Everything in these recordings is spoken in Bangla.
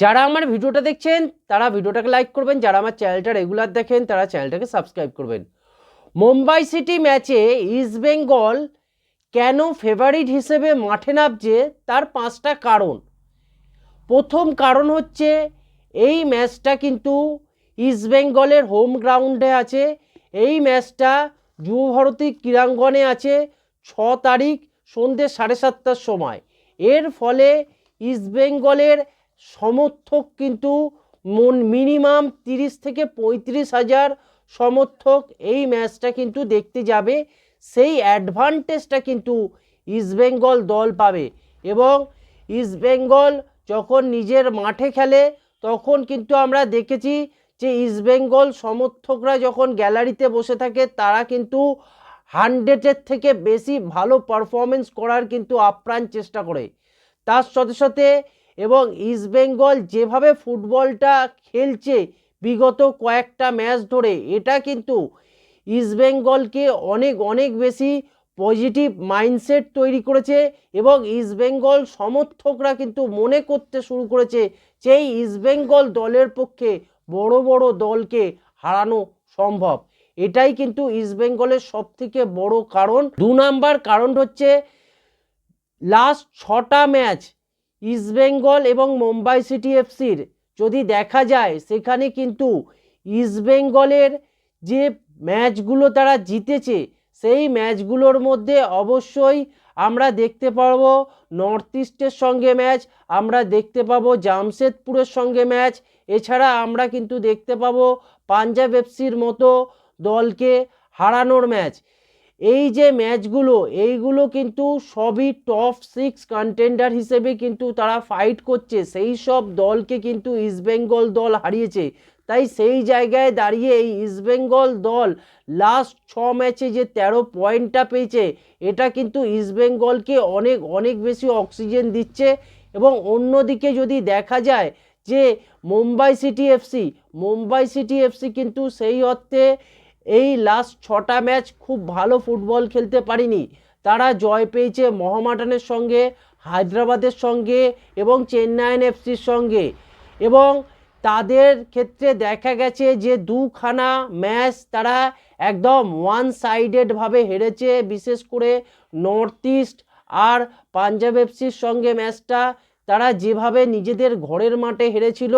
যারা আমার ভিডিওটা দেখছেন, তারা ভিডিওটাকে লাইক করবেন, যারা আমার চ্যানেলটা রেগুলার দেখেন, তারা চ্যানেলটাকে সাবস্ক্রাইব করবেন। মুম্বাই সিটি ম্যাচে ইস্ট বেঙ্গল কেন ফেভারিট হিসেবে মাঠে নামছে, তার পাঁচটা কারণ। প্রথম কারণ হচ্ছে, এই ম্যাচটা কিন্তু ইস্ট বেঙ্গলের হোম গ্রাউন্ডে আছে। এই ম্যাচটা যুবভারতী ক্রীড়াঙ্গনে আছে ছ তারিখ সন্ধ্যে সাড়ে সাতটার সময়। এর ফলে ইস্ট বেঙ্গলের সমর্থক কিন্তু মন মিনিমাম তিরিশ থেকে পঁয়ত্রিশ হাজার সমর্থক এই ম্যাচটা কিন্তু দেখতে যাবে। সেই অ্যাডভান্টেজটা কিন্তু ইস্টবেঙ্গল দল পাবে এবং ইস্টবেঙ্গল যখন নিজের মাঠে খেলে তখন কিন্তু আমরা দেখেছি যে ইস্টবেঙ্গল সমর্থকরা যখন গ্যালারিতে বসে থাকে তারা কিন্তু হান্ড্রেডের থেকে বেশি ভালো পারফরমেন্স করার কিন্তু আপ্রাণ চেষ্টা করে। তার সাথে সাথে এবং ইস্টবেঙ্গল যেভাবে ফুটবলটা খেলছে বিগত কয়েকটা ম্যাচ ধরে, এটা কিন্তু ইস্টবেঙ্গলকে অনেক অনেক বেশি পজিটিভ মাইন্ডসেট তৈরি করেছে এবং ইস্টবেঙ্গল সমর্থকরা কিন্তু মনে করতে শুরু করেছে যে ইস্টবেঙ্গল দলের পক্ষে বড় বড় দলকে হারানো সম্ভব। এটাই কিন্তু ইস্টবেঙ্গলের সব থেকে বড় কারণ। দু নাম্বার কারণ হচ্ছে লাস্ট ছটা ম্যাচ ইস্টবেঙ্গল এবং মুম্বাই সিটি এফসির। যদি দেখা যায়, সেখানে কিন্তু ইস্টবেঙ্গলের যে ম্যাচগুলো তারা জিতেছে, সেই ম্যাচগুলোর মধ্যে অবশ্যই আমরা দেখতে পাব নর্থ ইস্টের সঙ্গে ম্যাচ, আমরা দেখতে পাবো জামশেদপুরের সঙ্গে ম্যাচ। এছাড়া আমরা কিন্তু দেখতে পাবো পাঞ্জাব এফসির মতো দলকে হারানোর ম্যাচ। এই যে ম্যাচগুলো, এইগুলো কিন্তু সবই টপ সিক্স কন্টেন্ডার হিসেবে কিন্তু তারা ফাইট করছে। সেই সব দলকে কিন্তু ইস্টবেঙ্গল দল হারিয়েছে। তাই সেই জায়গায় দাঁড়িয়ে এই ইস্টবেঙ্গল দল লাস্ট ছ ম্যাচে যে তেরো পয়েন্টটা পেয়েছে, এটা কিন্তু ইস্টবেঙ্গলকে অনেক অনেক বেশি অক্সিজেন দিচ্ছে। এবং অন্যদিকে যদি দেখা যায় যে Mumbai City FC Mumbai City FC কিন্তু সেই অর্থে এই লাস্ট ছটা ম্যাচ খুব ভালো ফুটবল খেলতে পারিনি। তারা জয় পেয়েছে মহামাডানের সঙ্গে, হায়দ্রাবাদের সঙ্গে এবং চেন্নাইন এফসির সঙ্গে। এবং তাদের ক্ষেত্রে দেখা গেছে যে দুখানা ম্যাচ তারা একদম ওয়ান সাইডেডভাবে হেরেছে, বিশেষ করে নর্থ ইস্ট আর পাঞ্জাব এফসির সঙ্গে ম্যাচটা তারা যেভাবে নিজেদের ঘরের মাঠে হেরেছিল,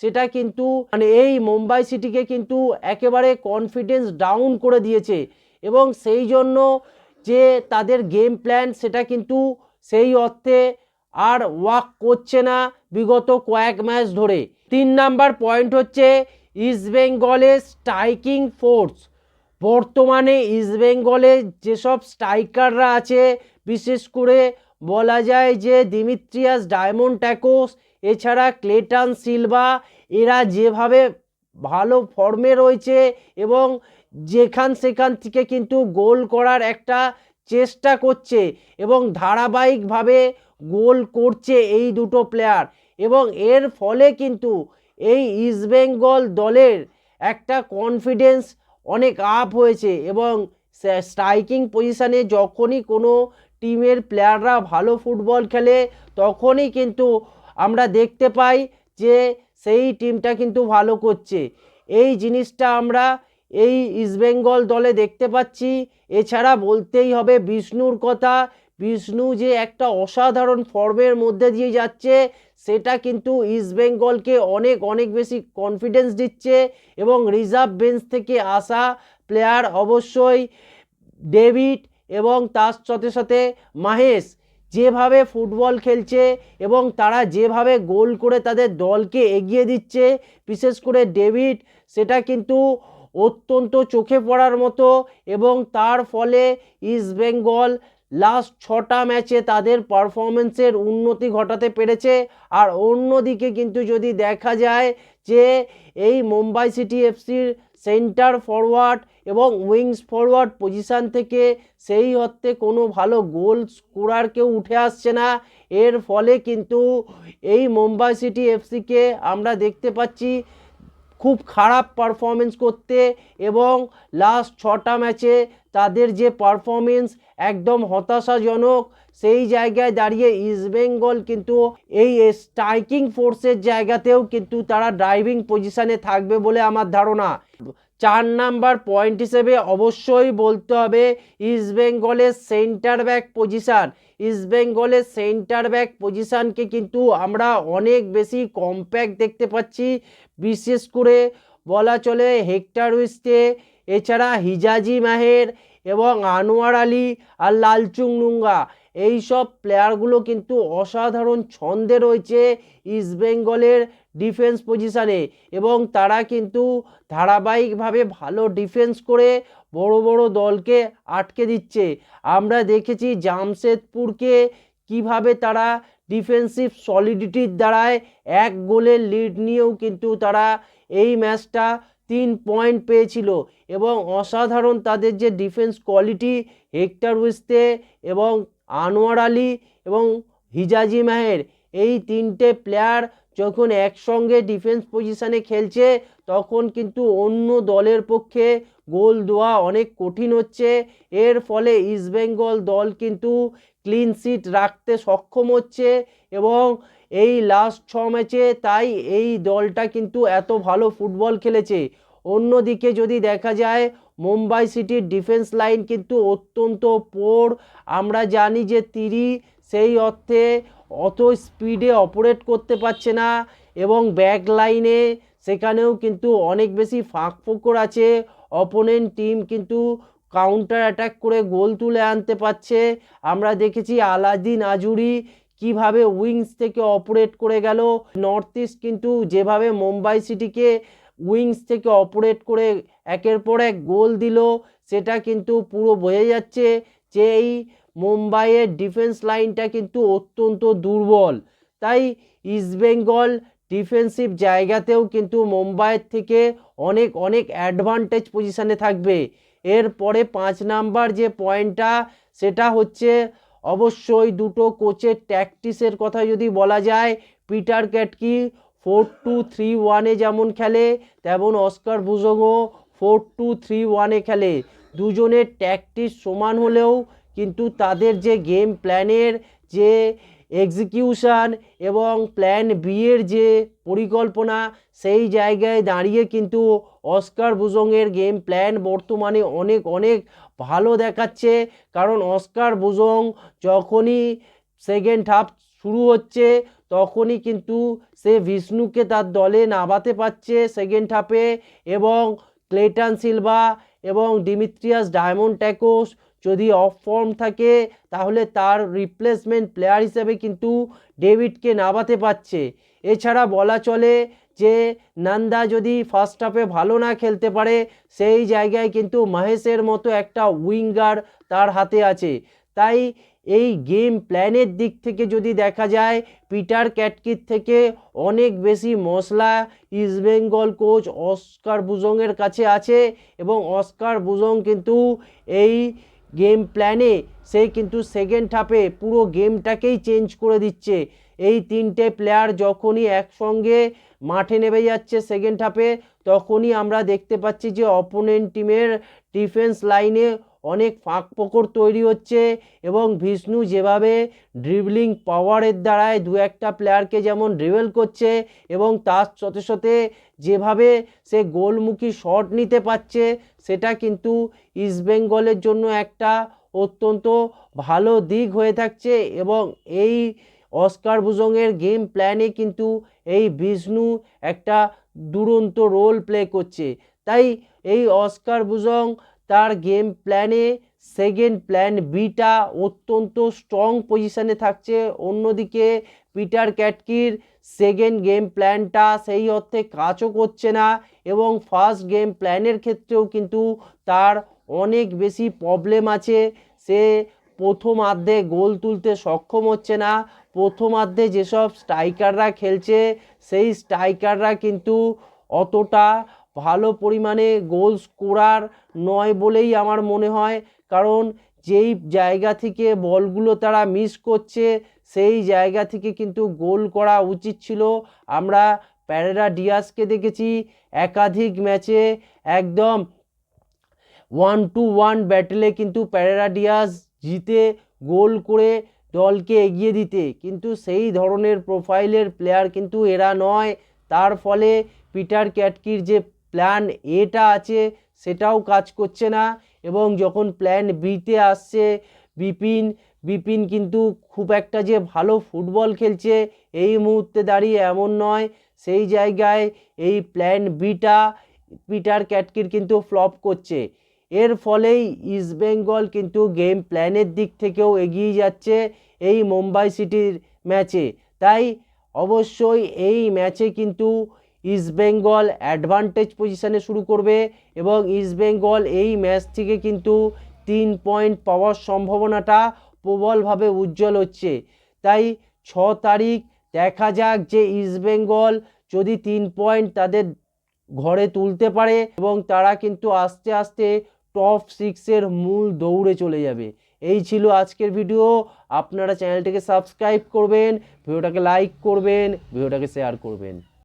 সেটা কিন্তু মানে এই মুম্বাই সিটিকে কিন্তু একেবারে কনফিডেন্স ডাউন করে দিয়েছে। এবং সেই জন্য যে তাদের গেম প্ল্যান সেটা কিন্তু সেই অর্থে আর ওয়াক করছে না বিগত কয়েক ম্যাচ ধরে। তিন নাম্বার পয়েন্ট হচ্ছে ইস্টবেঙ্গলের স্ট্রাইকিং ফোর্স বর্তমানে ইস্টবেঙ্গলে যেসব স্ট্রাইকাররা আছে, বিশেষ করে বলা যায় যে দিমিত্রিয়াস ডায়মন্ড ট্যাকোস, এছাড়া ক্লেটন সিলভা, এরা যেভাবে ভালো ফর্মে রয়েছে এবং যেখান সেখান থেকে কিন্তু গোল করার একটা চেষ্টা করছে এবং ধারাবাহিকভাবে গোল করছে এই দুটো প্লেয়ার এবং এর ফলে কিন্তু এই ইস্টবেঙ্গল দলের একটা কনফিডেন্স অনেক আপ হয়েছে এবং স্ট্রাইকিং পজিশানে যখনই কোনো টিমের প্লেয়াররা ভালো ফুটবল খেলে তখনই কিন্তু আমরা দেখতে পাই যে সেই টিমটা কিন্তু ভালো করছে। এই জিনিসটা আমরা এই ইস্টবেঙ্গল দলে দেখতে পাচ্ছি। এছাড়া বলতেই হবে বিষ্ণুর কথা। বিষ্ণু যে একটা অসাধারণ ফর্মের মধ্যে দিয়ে যাচ্ছে, সেটা কিন্তু ইস্টবেঙ্গলকে অনেক অনেক বেশি কনফিডেন্স দিচ্ছে এবং রিজার্ভ বেঞ্চ থেকে আসা প্লেয়ার অবশ্যই ডেভিড এবং তার সাথে সাথে মাহেশ যেভাবে ফুটবল খেলছে এবং তারা যেভাবে গোল করে তাদের দলকে এগিয়ে দিচ্ছে, বিশেষ করে ডেভিড, সেটা কিন্তু অত্যন্ত চোখে পড়ার মতো এবং তার ফলে ইস্টবেঙ্গল লাস্ট ছটা ম্যাচে তাদের পারফরমেন্সের উন্নতি ঘটাতে পেরেছে। আর অন্যদিকে কিন্তু যদি দেখা যায় যে এই মুম্বাই সিটি এফসির সেন্টার ফরওয়ার্ড এবং উইংস ফরওয়ার্ড পজিশান থেকে সেই অর্থে কোনো ভালো গোল স্কোরার কেউ উঠে আসছে না। এর ফলে কিন্তু এই মুম্বাই সিটি এফসিকে আমরা দেখতে পাচ্ছি খুব খারাপ পারফরমেন্স করতে এবং লাস্ট ছটা ম্যাচে তাদের যে পারফরমেন্স একদম হতাশাজনক, সেই জায়গায় দাঁড়িয়ে ইস্টবেঙ্গল কিন্তু এই স্ট্রাইকিং ফোর্সের জায়গাতেও কিন্তু তারা ড্রাইভিং পজিশানে থাকবে বলে আমার ধারণা। চার নাম্বার পয়েন্ট হিসেবে অবশ্যই বলতে হবে ইস্টবেঙ্গলের সেন্টার ব্যাক পজিশান ইস্টবেঙ্গলের সেন্টার ব্যাক পজিশানকে কিন্তু আমরা অনেক বেশি কম্প্যাক্ট দেখতে পাচ্ছি। বিশেষ করে বলা চলে হেক্টর উইস্টে এছাড়া হিজাজি মাহের এবং আনোয়ার আলী আর লালচুং নুঙ্গা এই সব প্লেয়ারগুলো কিন্তু অসাধারণ ছন্দে রয়েছে ইস্টবেঙ্গলের ডিফেন্স পজিশানে এবং তারা কিন্তু ধারাবাহিকভাবে ভালো ডিফেন্স করে বড় বড় দলকে আটকে দিচ্ছে। আমরা দেখেছি জামশেদপুরকে কীভাবে তারা ডিফেন্সিভ সলিডিটির দ্বারায় এক গোলের লিড নিয়েও কিন্তু তারা এই ম্যাচটা তিন পয়েন্ট পেয়েছিল। এবং অসাধারণ তাদের যে ডিফেন্স কোয়ালিটি হেক্টর উইস্তে এবং আনোয়ার আলী এবং হিজাজি মাহের। এই তিনটে প্লেয়ার যখন একসঙ্গে ডিফেন্স পজিশানে খেলছে, তখন কিন্তু অন্য দলের পক্ষে গোল দেওয়া অনেক কঠিন হচ্ছে। এর ফলে ইস্টবেঙ্গল দল কিন্তু ক্লিন সিট রাখতে সক্ষম হচ্ছে এবং এই লাস্ট ছ ম্যাচে তাই এই দলটা কিন্তু এত ভালো ফুটবল খেলেছে। অন্যদিকে যদি দেখা যায় মুম্বাই সিটির ডিফেন্স লাইন কিন্তু অত্যন্ত পোর। আমরা জানি যে তিরি সেই অর্থে অত স্পিডে অপারেট করতে পারছে না এবং ব্যাক লাইনে সেখানেও কিন্তু অনেক বেশি ফাঁক ফোকর আছে। অপোনেন্ট টিম কিন্তু কাউন্টার অ্যাটাক করে গোল তুলে আনতে পারছে। আমরা দেখেছি আলাদিন আজুরি কীভাবে উইংস থেকে অপারেট করে গেল। নর্থ ইস্ট কিন্তু যেভাবে মুম্বাই সিটিকে উইংস থেকে অপারেট করে একের পর এক গোল দিল, সেটা কিন্তু পুরো বোঝা যাচ্ছে যে এই মুম্বাইয়ের ডিফেন্স লাইনটা কিন্তু অত্যন্ত দুর্বল। তাই ইস্টবেঙ্গল ডিফেন্সিভ জায়গাতেও কিন্তু মুম্বাইয়ের থেকে অনেক অনেক অ্যাডভান্টেজ পজিশানে থাকবে। এরপরে পাঁচ নাম্বার যে পয়েন্টটা সেটা হচ্ছে অবশ্যই দুটো কোচের ট্যাকটিসের কথা যদি বলা যায়, Peter Kratky four two three ওয়ানে যেমন খেলে, তেমন অস্কার বুজোগো ফোর টু থ্রি ওয়ানে খেলে। দুজনের ট্যাকটিস সমান হলেও কিন্তু তাদের যে গেম প্ল্যানের যে এক্সিকিউশান এবং প্ল্যান বি এর যে পরিকল্পনা, সেই জায়গায় দাঁড়িয়ে কিন্তু অস্কার বুজংয়ের গেম প্ল্যান বর্তমানে অনেক অনেক ভালো দেখাচ্ছে। কারণ অস্কার বুজং যখনই সেকেন্ড হাফ শুরু হচ্ছে তখনই কিন্তু সে বিষ্ণুকে তার দলে নামাতে পারছে সেকেন্ড হাফে এবং ক্লেটন সিলভা এবং ডিমিত্রিয়াস ডায়মন্ড ট্যাকোস যদি অফ ফর্ম থাকে, তাহলে তার রিপ্লেসমেন্ট প্লেয়ার হিসেবে কিন্তু ডেভিডকে নামাতে পারছে। এছাড়া বলা চলে যে নন্দা যদি ফার্স্ট হাফে ভালো না খেলতে পারে, সেই জায়গায় কিন্তু মহেশের মতো একটা উইঙ্গার তার হাতে আছে। তাই এই গেম প্ল্যানের দিক থেকে যদি দেখা যায় পিটার ক্যাটকির থেকে অনেক বেশি মশলা ইস্টবেঙ্গল কোচ অস্কার বুজংয়ের কাছে আছে এবং অস্কার বুজং কিন্তু এই গেম প্ল্যানে সে কিন্তু সেকেন্ড হাফে পুরো গেমটাকেই চেঞ্জ করে দিচ্ছে। এই তিনটে প্লেয়ার যখনই একসঙ্গে মাঠে নেমে যাচ্ছে সেকেন্ড হাফে তখনই আমরা দেখতে পাচ্ছি যে অপোনেন্ট টিমের ডিফেন্স লাইনে অনেক ফাঁক ফোকর তৈরি হচ্ছে এবং বিষ্ণু যেভাবে ড্রিবলিং পাওয়ারের দ্বারায় দু একটা প্লেয়ারকে যেমন ড্রিবেল করছে এবং তার সাথে সাথে যেভাবে সে গোলমুখী শট নিতে পারছে, সেটা কিন্তু ইস্টবেঙ্গলের জন্য একটা অত্যন্ত ভালো দিক হয়ে থাকছে এবং এই অস্কার বুজংয়ের গেম প্ল্যানে কিন্তু এই বিষ্ণু একটা দুরন্ত রোল প্লে করছে। তাই এই অস্কার বুজং তার গেম প্ল্যানে, সেকেন্ড প্ল্যান বিটা অত্যন্ত স্ট্রং পজিশনে থাকছে। অন্যদিকে পিটার ক্যাটকির সেকেন্ড গেম প্ল্যানটা সেই অর্থে কাজও করছে না এবং ফার্স্ট গেম প্ল্যানের ক্ষেত্রেও কিন্তু তার অনেক বেশি প্রবলেম আছে। সে প্রথমার্ধে গোল তুলতে সক্ষম হচ্ছে না। প্রথমার্ধে যেসব স্ট্রাইকাররা খেলছে, সেই স্ট্রাইকাররা কিন্তু অতটা ভালো পরিমাণে গোল স্কোরার নয় বলেই আমার মনে হয়। কারণ যেই জায়গা থেকে বলগুলো তারা মিস করছে, সেই জায়গা থেকে কিন্তু গোল করা উচিত ছিল। আমরা প্যারেরা ডিয়াসকে দেখেছি একাধিক ম্যাচে একদম ওয়ান টু ওয়ান ব্যাটেলে কিন্তু প্যারেরা ডিয়াস জিতে গোল করে দলকে এগিয়ে দিতে। কিন্তু সেই ধরনের প্রোফাইলের প্লেয়ার কিন্তু এরা নয়। তার ফলে পিটার ক্যাটকির যে প্ল্যান এটা আছে, সেটাও কাজ করছে না। এবং যখন প্ল্যান বিতে আসছে, বিপিন বিপিন কিন্তু খুব একটা যে ভালো ফুটবল খেলছে, এই মুহূর্তে দাঁড়িয়ে এমন নয়। সেই জায়গায় এই প্ল্যান বিটা পিটার ক্যাটকির কিন্তু ফ্লপ করছে। এর ফলেই ইস্টবেঙ্গল কিন্তু গেম প্ল্যানের দিক থেকেও এগিয়ে যাচ্ছে এই মুম্বাই সিটির ম্যাচে তাই অবশ্যই এই ম্যাচে কিন্তু ইস্টবেঙ্গল অ্যাডভান্টেজ পজিশানে শুরু করবে এবং ইস্টবেঙ্গল এই ম্যাচ থেকে কিন্তু তিন পয়েন্ট পাওয়ার সম্ভাবনাটা প্রবলভাবে উজ্জ্বল হচ্ছে। তাই ছ তারিখ দেখা যাক যে ইস্টবেঙ্গল যদি তিন পয়েন্ট তাদের ঘরে তুলতে পারে এবং তারা কিন্তু আস্তে আস্তে টপ সিক্সের মূল দৌড়ে চলে যাবে। এই ছিল আজকের ভিডিও আপনারা চ্যানেলটিকে সাবস্ক্রাইব করবেন ভিডিওটাকে লাইক করবেন ভিডিওটাকে শেয়ার করবেন।